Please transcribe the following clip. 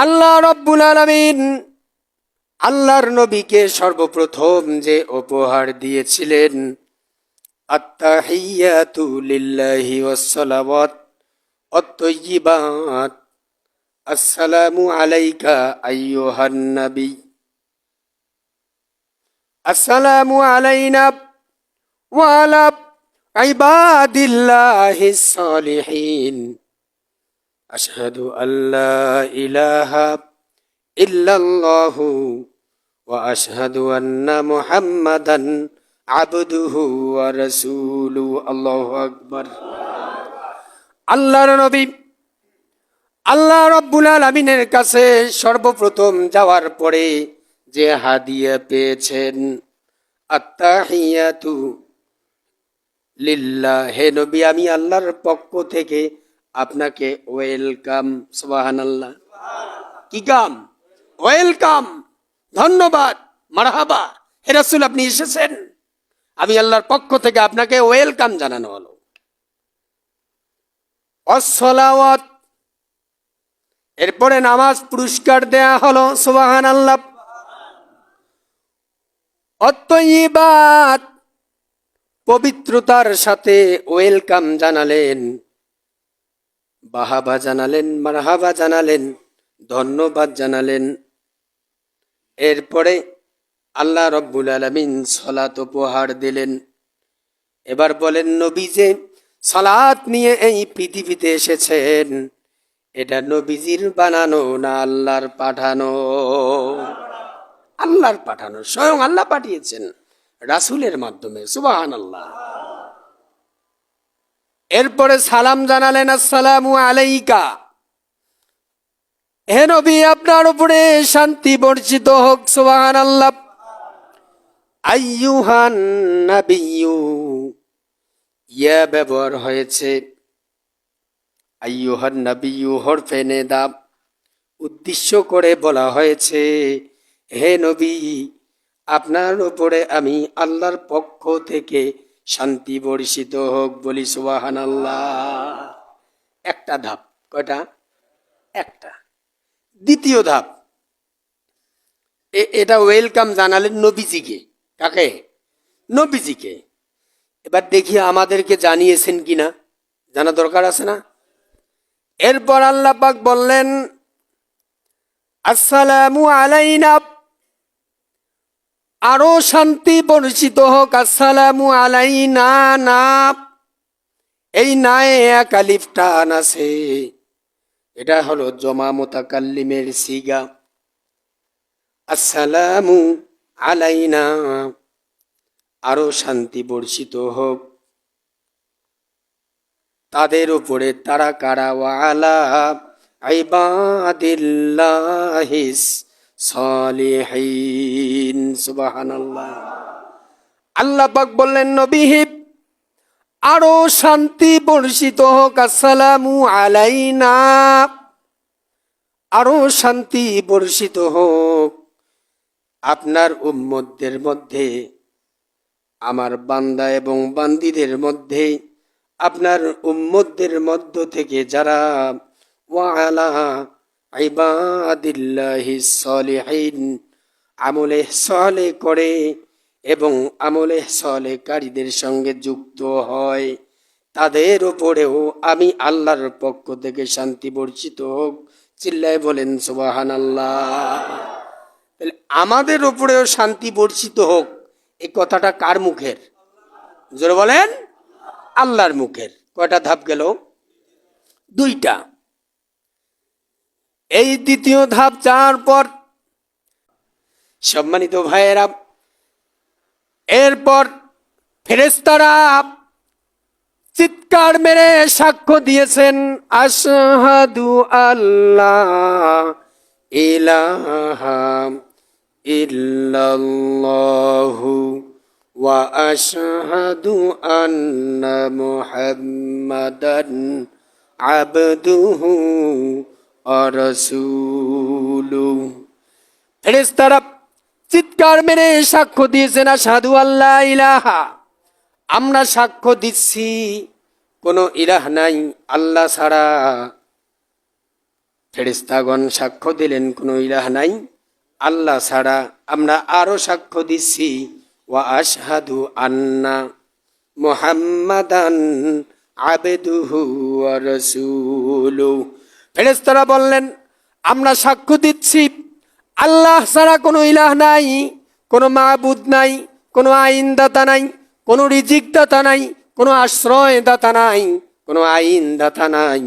আল্লাহ রব্বুল আলমিন আল্লাহর নবীকে সর্বপ্রথম যে উপহার দিয়েছিলেন, আত্তাহিয়াতু লিল্লাহি ওয়াসসালাওয়াত অত্তয়িবাত আসসালামু আলাইকা আসসালামু আলাইনা আশহাদু আল্লা ইলাহা ইল্লাল্লাহু ওয়া আশহাদু আন্না মুহাম্মাদান আবদুহু ওয়া রাসূলুহু আল্লাহু আকবার। আল্লাহর নবী, আল্লাহ রব্বুল আলমিনের কাছে সর্বপ্রথম যাওয়ার পরে যে হাদিয়া পেয়েছেন আত্মাহিয়াতু লিল্লাহ। হে নবী, আমি আল্লাহর পক্ষ থেকে আপনাকে ওয়েলকাম সুবাহান আল্লাহ কি কাম ওয়েলকাম, ধন্যবাদ, মারহাবা। হে রাসূল, আপনি এসেছেন? আমি আল্লাহর পক্ষ থেকে আপনাকে ওয়েলকাম জানানো হলো। অসলাওয়াত এরপরে নামাজ পুরস্কার দেয়া হলো সুবাহান আল্লাহ অত্যইবাত পবিত্রতার সাথে ওয়েলকাম জানালেন। বাহাবা জানালেন, মারহাবা জানালেন, ধন্যবাদ জানালেন। এরপরে আল্লাহ রব্বুল আলমিন সলাত উপহার দিলেন। এবার বলেন নবী যে সালাত নিয়ে এই পৃথিবীতে এসেছেন। এটা নবীজির বানানো না আল্লাহর পাঠানো? আল্লাহর পাঠানো, স্বয়ং আল্লাহ পাঠিয়েছেন রাসূলের মাধ্যমে সুবাহান আল্লাহ এরপরে সালাম জানালেন, আসসালামু আলাইকা। হে নবী, আপনার উপরে শান্তি বর্ষিত হোক সুবাহান আল্লাহ আইয়ুহান নাবিয়্যু। ইয়া ব্যবহার হয়েছে আইয়ুহান নাবিয়্যু হরফে নেদাব। উদ্দেশ্য করে বলা হয়েছে, হে নবী, আপনার উপরে আমি আল্লাহর পক্ষ থেকে শান্তি বর্ষিত হোক বলি সুবাহান একটা ধাপ, কয়টা? একটা। দ্বিতীয় ধাপ এটা ওয়েলকাম জানালেন নবীজিকে। কাকে? নবীজিকে। এবার দেখি আমাদেরকে জানিয়েছেন কিনা। জানা দরকার আছে না? এরপর আল্লাহ পাক বললেন, আসসালামু আলাইনা আরও শান্তি বর্ষিত হোক, আসসালামু আলাইনা না। না এই নায়ে এক আলিফ টান আছে। এটা হলো জমা মোতাকাল্লিমের সিগা। আসসালামু আলাইনা। আরও শান্তি বর্ষিত হোক। তাদের উপরে তারা কারা? ওয়ালা ইবাদিল্লাহিস সালিহিন, সুবহানাল্লাহ। আল্লাহ পাক বললেন, নবী হিব আরও শান্তি বর্ষিত হোক, আসসালামু আলাইনা। আরও শান্তি বর্ষিত হোক, আপনার উম্মতদের মধ্যে, আমার বান্দা এবং বান্দিদের মধ্যে, আপনার উম্মতদের মধ্য থেকে যারা ওয়ালা সলিহিন, আমলে সলে করে এবং আমলে সলেকারীদের সঙ্গে যুক্ত হয়। তাদের উপরেও আমি আল্লাহর পক্ষ থেকে শান্তি বর্ষিত হোক, চিল্লায় বলেন সুবাহান আল্লাহ তাহলে আমাদের উপরেও শান্তি বর্ষিত হোক এই কথাটা কার মুখের? জোরে বলেন, আল্লাহর মুখের। কয়টা ধাপ গেল? দুইটা। এই দ্বিতীয় ধাপ যাওয়ার পর, সম্মানিত ভাইয়েরা, এরপর ফেরেস্তারা চিৎকার মেরে সাক্ষ্য দিয়েছেন, আশহাদু আল্লাহ, ইলাহা ইল্লাল্লাহু ওয়া আশহাদু আন্না মুহাম্মাদান আবদুহু ফেরেস্তারা চিৎকার মেরে সাক্ষ্য দিয়েছেন সাধু আল্লাহ ইলাহা। আমরা সাক্ষ্য দিচ্ছি, কোনো ইলাহ নাই, আল্লাহ ছাড়া। ফেরেস্তাগণ সাক্ষ্য দিলেন, কোনো ইলাহ নাই, আল্লাহ ছাড়া। আমরা আরও সাক্ষ্য দিচ্ছি, ওয়া আশহাদু আন্না মুহাম্মাদান আবেদুহু ওয়া ফেরেশতারা বললেন, আমরা সাক্ষ্য দিচ্ছি। আল্লাহ ছাড়া কোনো ইলাহ নাই, কোনো মাহবুদ নাই, কোনো আইনদাতা নাই, কোনো রিজিকদাতা নাই, কোনো আশ্রয়দাতা নাই, কোনো আইনদাতা নাই।